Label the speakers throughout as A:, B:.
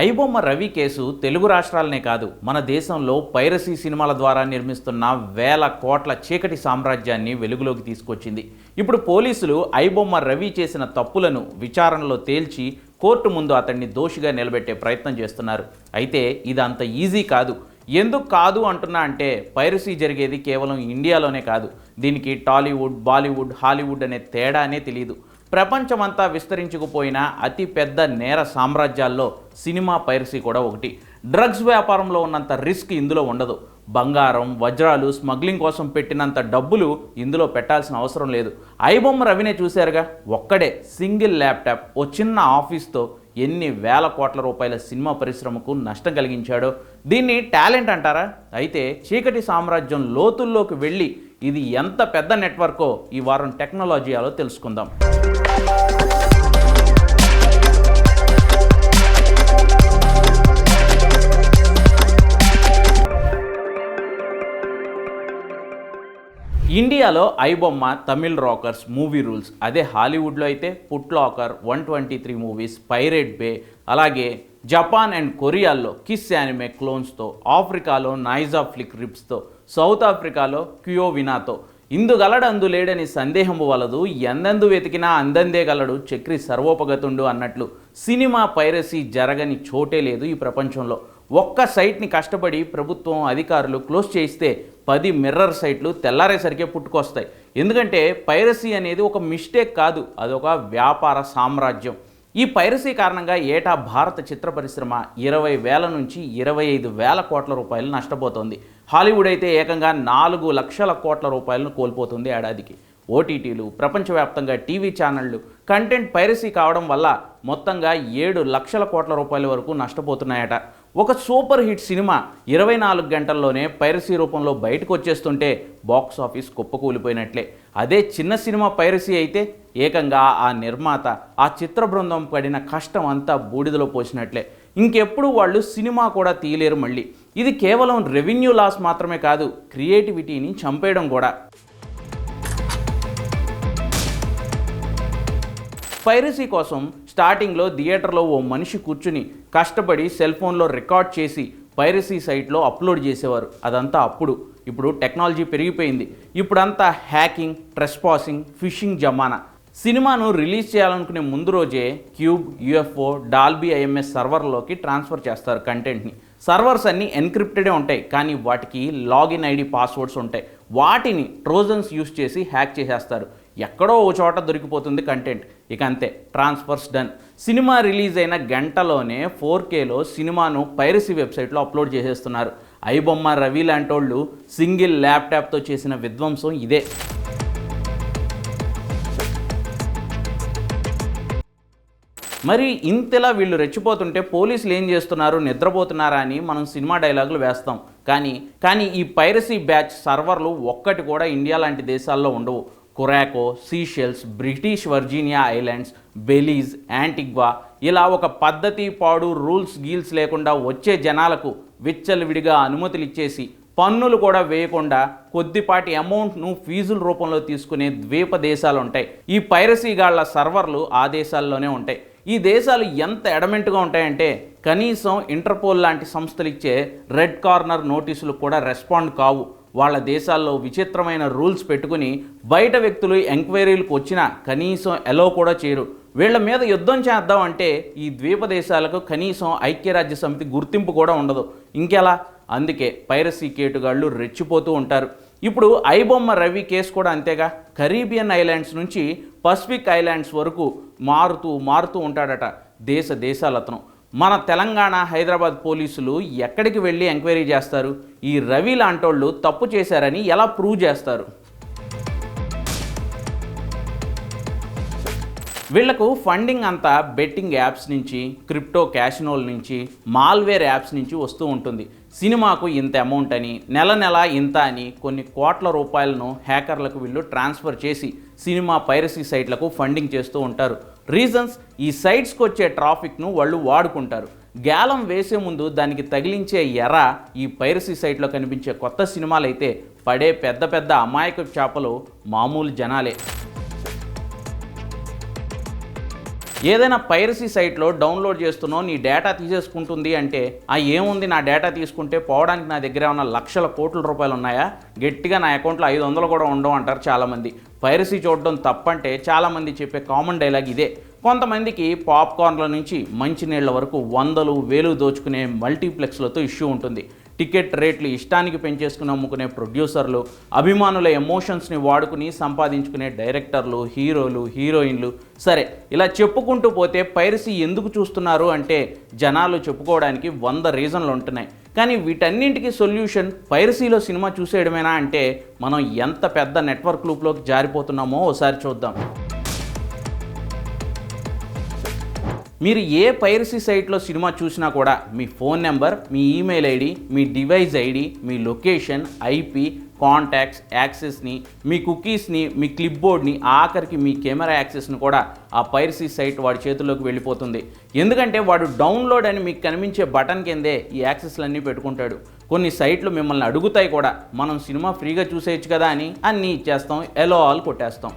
A: IBomma Ravi case Telugu రాష్ట్రాలనే కాదు మన దేశంలో పైరసీ సినిమాల ద్వారా నిర్మిస్తున్న వేల కోట్ల చీకటి సామ్రాజ్యాన్ని వెలుగులోకి తీసుకొచ్చింది. ఇప్పుడు పోలీసులు ఐబొమ్మ రవి చేసిన తప్పులను విచారణలో తేల్చి కోర్టు ముందు అతన్ని దోషిగా నిలబెట్టే ప్రయత్నం చేస్తున్నారు. అయితే ఇది అంత ఈజీ కాదు. ఎందుకు కాదు అంటున్నా అంటే పైరసీ జరిగేది కేవలం ఇండియాలోనే కాదు. దీనికి టాలీవుడ్ బాలీవుడ్ హాలీవుడ్ అనే తేడానే తెలియదు ప్రపంచమంతా విస్తరించుకుపోయిన అతిపెద్ద నేర సామ్రాజ్యాల్లో సినిమా పైరసీ కూడా ఒకటి. డ్రగ్స్ వ్యాపారంలో ఉన్నంత రిస్క్ ఇందులో ఉండదు. బంగారం వజ్రాలు స్మగ్లింగ్ కోసం పెట్టినంత డబ్బులు ఇందులో పెట్టాల్సిన అవసరం లేదు. ఐబొమ్మ రవినే చూశారుగా? ఒక్కడే సింగిల్ ల్యాప్టాప్ ఓ చిన్న ఆఫీస్తో ఎన్ని వేల కోట్ల రూపాయల సినిమా పరిశ్రమకు నష్టం కలిగించాడో? దీన్ని టాలెంట్ అంటారా? అయితే చీకటి సామ్రాజ్యం లోతుల్లోకి వెళ్ళి ఇది ఎంత పెద్ద నెట్వర్కో ఈ వారం టెక్నాలజీలో తెలుసుకుందాం. ఇండియాలో iBomma Tamil rockers movie rules అదే హాలీవుడ్లో అయితే Putlocker one twenty three movies Pirate Bay అలాగే జపాన్ అండ్ కొరియాల్లో కిస్ యానిమే క్లోన్స్తో ఆఫ్రికాలో నైజా ఫ్లిక్ రిప్స్తో సౌత్ ఆఫ్రికాలో క్యూయోవినాతో ఇందుగలడు అందు లేడని సందేహము వలదు ఎందెందు వెతికినా అందందే గలడు చక్రి సర్వోపగతుండు అన్నట్లు సినిమా పైరసీ జరగని చోటే లేదు ఈ ప్రపంచంలో. ఒక్క సైట్ని కష్టపడి ప్రభుత్వం అధికారులు క్లోజ్ చేయిస్తే పది మిర్రర్ సైట్లు తెల్లారేసరికే పుట్టుకొస్తాయి. ఎందుకంటే పైరసీ అనేది ఒక మిస్టేక్ కాదు అదొక వ్యాపార సామ్రాజ్యం. ఈ పైరసీ కారణంగా ఏటా భారత చిత్ర పరిశ్రమ ఇరవై వేల నుంచి ఇరవై ఐదు వేల కోట్ల రూపాయలు నష్టపోతోంది. హాలీవుడ్ అయితే ఏకంగా నాలుగు లక్షల కోట్ల రూపాయలను కోల్పోతుంది ఏడాదికి. ఓటీటీలు ప్రపంచవ్యాప్తంగా టీవీ ఛానళ్ళు కంటెంట్ పైరసీ కావడం వల్ల మొత్తంగా ఏడు లక్షల కోట్ల రూపాయల వరకు నష్టపోతున్నాయట. ఒక సూపర్ హిట్ సినిమా ఇరవై నాలుగు గంటల్లోనే పైరసీ రూపంలో బయటకు వచ్చేస్తుంటే బాక్స్ ఆఫీస్ కుప్పకూలిపోయినట్లే అదే చిన్న సినిమా పైరసీ అయితే ఏకంగా ఆ నిర్మాత ఆ చిత్ర బృందం పడిన కష్టం అంతా బూడిదలో పోసినట్లే. ఇంకెప్పుడు వాళ్ళు సినిమా కూడా తీయలేరు మళ్ళీ. ఇది కేవలం రెవెన్యూ లాస్ మాత్రమే కాదు క్రియేటివిటీని చంపేయడం కూడా. పైరసీ కోసం స్టార్టింగ్లో థియేటర్లో ఓ మనిషి కూర్చుని కష్టపడి సెల్ ఫోన్లో రికార్డ్ చేసి పైరసీ సైట్లో అప్లోడ్ చేసేవారు. అదంతా అప్పుడు. ఇప్పుడు టెక్నాలజీ పెరిగిపోయింది. ఇప్పుడంతా హ్యాకింగ్ ట్రెస్పాసింగ్ ఫిషింగ్ జమానా. సినిమాను రిలీజ్ చేయాలనుకునే ముందు రోజే క్యూబ్ యుఎఫ్ఓ డాల్బీ ఐఎంఎస్ సర్వర్లోకి ట్రాన్స్ఫర్ చేస్తారు కంటెంట్ని. సర్వర్స్ అన్నీ ఎన్క్రిప్టెడే ఉంటాయి. కానీ వాటికి లాగిన్ ఐడి పాస్వర్డ్స్ ఉంటాయి. వాటిని ట్రోజన్స్ యూస్ చేసి హ్యాక్ చేసేస్తారు. ఎక్కడో ఓ చోట దొరికిపోతుంది కంటెంట్ ఇక అంతే ట్రాన్స్ఫర్స్ డన్ సినిమా రిలీజ్ అయిన గంటలోనే ఫోర్ కేలో సినిమాను పైరసీ వెబ్సైట్లో అప్లోడ్ చేసేస్తున్నారు. ఐబొమ్మ రవి లాంటోళ్ళు సింగిల్ ల్యాప్టాప్తో చేసిన విధ్వంసం ఇదే. మరి ఇంతలా వీళ్ళు రెచ్చిపోతుంటే పోలీసులు ఏం చేస్తున్నారు? నిద్రపోతున్నారా అని మనం సినిమా డైలాగులు వేస్తాం. కానీ కానీ ఈ పైరసీ బ్యాచ్ సర్వర్లు ఒక్కటి కూడా ఇండియా లాంటి దేశాల్లో ఉండవు. Curacao Seychelles British Virginia Islands Belize Antigua ఇలా ఒక పద్ధతి పాడు రూల్స్ గీల్స్ లేకుండా వచ్చే జనాలకు విచ్చలవిడిగా అనుమతులు ఇచ్చేసి పన్నులు కూడా వేయకుండా కొద్దిపాటి అమౌంట్ను ఫీజుల రూపంలో తీసుకునే ద్వీప దేశాలు ఉంటాయి ఈ పైరసీ గాళ్ళ సర్వర్లు ఆ దేశాల్లోనే ఉంటాయి. ఈ దేశాలు ఎంత ఎడమెంట్గా ఉంటాయంటే కనీసం ఇంటర్పోల్ లాంటి సంస్థలు ఇచ్చే రెడ్ కార్నర్ నోటీసులు కూడా రెస్పాండ్ కావు. వాళ్ళ దేశాల్లో విచిత్రమైన రూల్స్ పెట్టుకుని బయట వ్యక్తులు ఎంక్వైరీలకు వచ్చినా కనీసం ఎలో కూడా చేయరు. వీళ్ళ మీద యుద్ధం చేద్దాం అంటే ఈ ద్వీప దేశాలకు కనీసం ఐక్యరాజ్య సమితి గుర్తింపు కూడా ఉండదు. ఇంకెలా? అందుకే పైరసీ కేటుగాళ్ళు రెచ్చిపోతూ ఉంటారు. ఇప్పుడు ఐబొమ్మ రవి కేసు కూడా అంతేగా? కరీబియన్ ఐలాండ్స్ నుంచి పసిఫిక్ ఐలాండ్స్ వరకు మారుతూ మారుతూ ఉంటాడట దేశ దేశాలతను. మన తెలంగాణ హైదరాబాద్ పోలీసులు ఎక్కడికి వెళ్ళి ఎంక్వైరీ చేస్తారు? ఈ రవి లాంటోళ్ళు తప్పు చేశారని ఎలా ప్రూవ్ చేస్తారు? వీళ్ళకు ఫండింగ్ అంతా బెట్టింగ్ యాప్స్ నుంచి క్రిప్టో క్యాషినోల్ నుంచి మాల్వేర్ యాప్స్ నుంచి వస్తూ ఉంటుంది. సినిమాకు ఇంత అమౌంట్ అని నెల నెల ఇంత అని కొన్ని కోట్ల రూపాయలను హ్యాకర్లకు వీళ్ళు ట్రాన్స్ఫర్ చేసి సినిమా పైరసీ సైట్లకు ఫండింగ్ చేస్తూ ఉంటారు. రీజన్స్ ఈ సైట్స్కి వచ్చే ట్రాఫిక్ను వాళ్ళు వాడుకుంటారు. గ్యాలం వేసే ముందు దానికి తగిలించే ఎర ఈ పైరసీ సైట్లో కనిపించే కొత్త సినిమాలైతే పడే పెద్ద పెద్ద అమాయక చేపలు మామూలు జనాలే. ఏదైనా పైరసీ సైట్లో డౌన్లోడ్ చేస్తున్నావు నీ డేటా తీసేసుకుంటుంది అంటే ఆ ఏముంది నా డేటా తీసుకుంటే పోవడానికి నా దగ్గర ఏమైనా లక్షల కోట్ల రూపాయలు ఉన్నాయా గట్టిగా నా అకౌంట్లో ఐదు వందలు కూడా ఉండవు అంటారు చాలామంది. పైరసీ చూడడం తప్పంటే చాలామంది చెప్పే కామన్ డైలాగ్ ఇదే. కొంతమందికి పాప్కార్న్ల నుంచి మంచినీళ్ళ వరకు వందలు వేలు దోచుకునే మల్టీప్లెక్స్లతో ఇష్యూ ఉంటుంది. టికెట్ రేట్లు ఇష్టానికి పెంచేసుకుని అమ్ముకునే ప్రొడ్యూసర్లు అభిమానుల ఎమోషన్స్ని వాడుకుని సంపాదించుకునే డైరెక్టర్లు హీరోలు హీరోయిన్లు. సరే ఇలా చెప్పుకుంటూ పోతే పైరసీ ఎందుకు చూస్తున్నారు అంటే జనాలు చెప్పుకోవడానికి వంద రీజన్లు ఉంటున్నాయి. కానీ వీటన్నింటికి సొల్యూషన్ పైరసీలో సినిమా చూసేయడమేనా అంటే మనం ఎంత పెద్ద నెట్వర్క్ లూప్లోకి జారిపోతున్నామో ఒకసారి చూద్దాం. మీరు ఏ పైరసీ సైట్లో సినిమా చూసినా కూడా మీ ఫోన్ నెంబర్ మీ ఈమెయిల్ ఐడి మీ డివైస్ ఐడి మీ లొకేషన్ ఐపీ కాంటాక్ట్స్ యాక్సెస్ని మీ కుకీస్ని మీ క్లిప్బోర్డ్ని ఆఖరికి మీ కెమెరా యాక్సెస్ని కూడా ఆ పైరసీ సైట్ వాడి చేతుల్లోకి వెళ్ళిపోతుంది. ఎందుకంటే వాడు డౌన్లోడ్ అని మీకు కనిపించే బటన్ కిందే ఈ యాక్సెస్లన్నీ పెట్టుకుంటాడు. కొన్ని సైట్లు మిమ్మల్ని అడుగుతాయి కూడా మనం సినిమా ఫ్రీగా చూసేయచ్చు కదా అని అన్నీ ఇచ్చేస్తాం ఎలో ఆల్ కొట్టేస్తాం.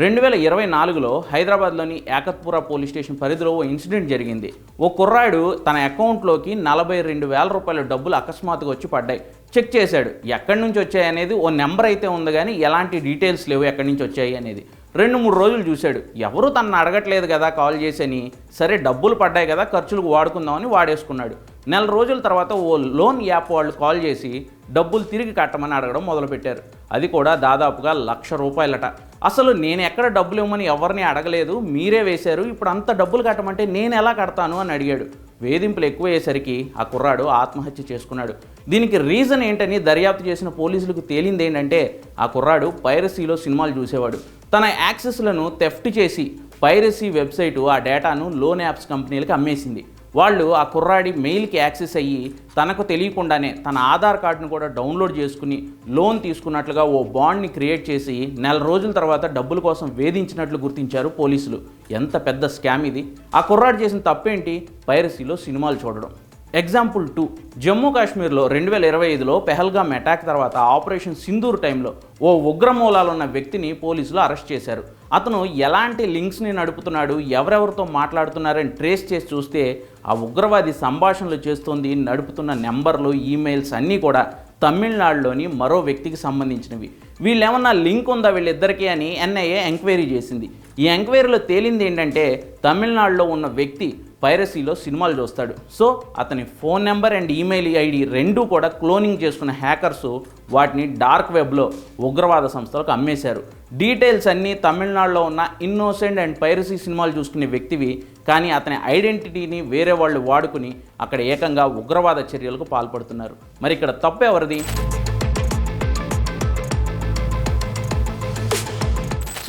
A: రెండు వేల ఇరవై నాలుగులో హైదరాబాద్లోని యాకత్పుర పోలీస్ స్టేషన్ పరిధిలో ఓ ఇన్సిడెంట్ జరిగింది. ఓ కుర్రాడు తన అకౌంట్లోకి నలభై రెండు వేల రూపాయల డబ్బులు అకస్మాత్తుగా వచ్చి పడ్డాయి. చెక్ చేశాడు. ఎక్కడి నుంచి వచ్చాయి అనేది ఓ నెంబర్ అయితే ఉంది కానీ ఎలాంటి డీటెయిల్స్ లేవు ఎక్కడి నుంచి వచ్చాయి అనేది. రెండు మూడు రోజులు చూశాడు. ఎవరు తనను అడగట్లేదు కదా కాల్ చేసని. సరే డబ్బులు పడ్డాయి కదా ఖర్చులకు వాడుకుందామని వాడేసుకున్నాడు. నెల రోజుల తర్వాత ఓ లోన్ యాప్ వాళ్ళు కాల్ చేసి డబ్బులు తిరిగి కట్టమని అడగడం మొదలుపెట్టారు. అది కూడా దాదాపుగా లక్ష రూపాయలట. అసలు నేను ఎక్కడ డబ్బులు ఇవ్వమని ఎవరిని అడగలేదు మీరే వేశారు ఇప్పుడు అంత డబ్బులు కట్టమంటే నేను ఎలా కడతాను అని అడిగాడు. వేధింపులు ఎక్కువయ్యేసరికి ఆ కుర్రాడు ఆత్మహత్య చేసుకున్నాడు. దీనికి రీజన్ ఏంటని దర్యాప్తు చేసిన పోలీసులకు తేలింది ఏంటంటే ఆ కుర్రాడు పైరసీలో సినిమాలు చూసేవాడు. తన యాక్సెస్లను థెఫ్ట్ చేసి పైరసీ వెబ్సైటు ఆ డేటాను లోన్ యాప్స్ కంపెనీలకు అమ్మేసింది. వాళ్ళు ఆ కుర్రాడి మెయిల్కి యాక్సెస్ అయ్యి తనకు తెలియకుండానే తన ఆధార్ కార్డును కూడా డౌన్లోడ్ చేసుకుని లోన్ తీసుకున్నట్లుగా ఓ బాండ్ని క్రియేట్ చేసి నెల రోజుల తర్వాత డబ్బుల కోసం వేధించినట్లు గుర్తించారు పోలీసులు. ఎంత పెద్ద స్కామ్ ఇది. ఆ కుర్రాడు చేసిన తప్పేంటి? పైరసీలో సినిమాలు చూడడం. ఎగ్జాంపుల్ టూ జమ్మూ కాశ్మీర్లో రెండు వేల ఇరవై ఐదులో పెహల్గామ్ అటాక్ తర్వాత ఆపరేషన్ సింధూర్ టైంలో ఓ ఉగ్రమూలాలు ఉన్న వ్యక్తిని పోలీసులు అరెస్ట్ చేశారు. అతను ఎలాంటి లింక్స్ని నడుపుతున్నాడు ఎవరెవరితో మాట్లాడుతున్నారని ట్రేస్ చేసి చూస్తే ఆ ఉగ్రవాది సంభాషణలు చేస్తోంది నడుపుతున్న నెంబర్లు ఈమెయిల్స్ అన్నీ కూడా తమిళనాడులోని మరో వ్యక్తికి సంబంధించినవి. వీళ్ళేమన్నా లింక్ ఉందా వీళ్ళిద్దరికీ అని ఎన్ఐఏ ఎంక్వైరీ చేసింది. ఈ ఎంక్వైరీలో తేలింది ఏంటంటే తమిళనాడులో ఉన్న వ్యక్తి పైరసీలో సినిమాలు చూస్తాడు. సో అతని phone number and email ID రెండూ కూడా క్లోనింగ్ చేసుకున్న హ్యాకర్స్ వాటిని డార్క్ వెబ్లో ఉగ్రవాద సంస్థలకు అమ్మేశారు. డీటెయిల్స్ అన్నీ తమిళనాడులో ఉన్న ఇన్నోసెంట్ అండ్ పైరసీ సినిమాలు చూసుకునే వ్యక్తివి కానీ అతని ఐడెంటిటీని వేరే వాళ్ళు వాడుకుని అక్కడ ఏకంగా ఉగ్రవాద చర్యలకు పాల్పడుతున్నారు. మరి ఇక్కడ తప్పు ఎవరిది?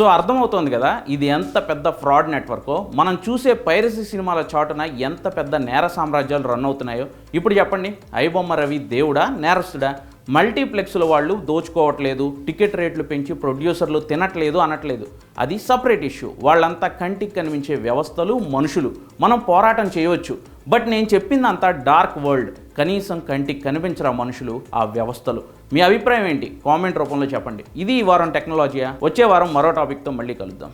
A: సో అర్థమవుతోంది కదా ఇది ఎంత పెద్ద ఫ్రాడ్ నెట్వర్కో మనం చూసే పైరసీ సినిమాల చాటున ఎంత పెద్ద నేర సామ్రాజ్యాలు రన్ అవుతున్నాయో. ఇప్పుడు చెప్పండి ఐబొమ్మ రవి దేవుడా నేరస్తుడా? మల్టీప్లెక్స్ల వాళ్ళు దోచుకోవట్లేదు టికెట్ రేట్లు పెంచి ప్రొడ్యూసర్లు తినట్లేదు అనట్లేదు. అది సపరేట్ ఇష్యూ. వాళ్ళంతా కంటికి కనిపించే వ్యవస్థలు మనుషులు. మనం పోరాటం చేయవచ్చు. బట్ నేను చెప్పిందంతా డార్క్ వరల్డ్ కనీసం కంటికి కనిపించరా మనుషులు ఆ వ్యవస్థలు? మీ అభిప్రాయం ఏంటి? కామెంట్ రూపంలో చెప్పండి. ఇది ఈ వారం టెక్నాలజీయా వచ్చే వారం మరో టాపిక్తో మళ్ళీ కలుద్దాం.